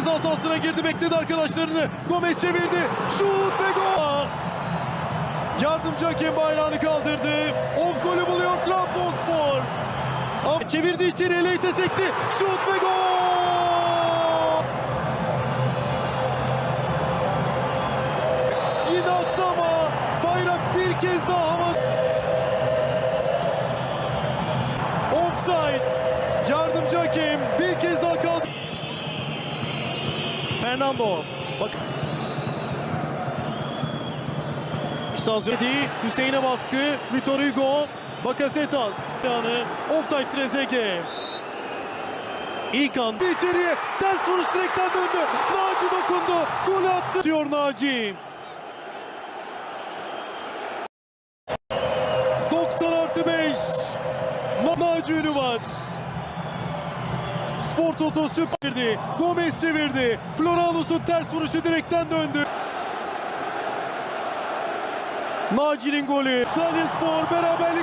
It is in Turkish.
Ceza sahasına girdi bekledi arkadaşlarını. Gomez çevirdi. Şut ve gol. Yardımcı hakem bayrağını kaldırdı. Oğuz golü buluyor Trabzonspor. Ama çevirdi içeri Eleyte sekti. Şut ve gol. Yine attı ama bayrak bir kez daha hava. Offside. Fernando. Bak. Şanzödi Hüseyin'e baskı. Vitor Hugo. Bakasetas. Yani offside Trezeguet. İlk anda içeriye ters vuruş direkten döndü. Naci dokundu. Golü attı. Diyor Naci. 90 artı 5. Naci Ünü var. Spor Toto süperdi. Gomez çevirdi. Floranos'un ters vuruşu direkten döndü. Naci'nin golü. Talyaspor beraber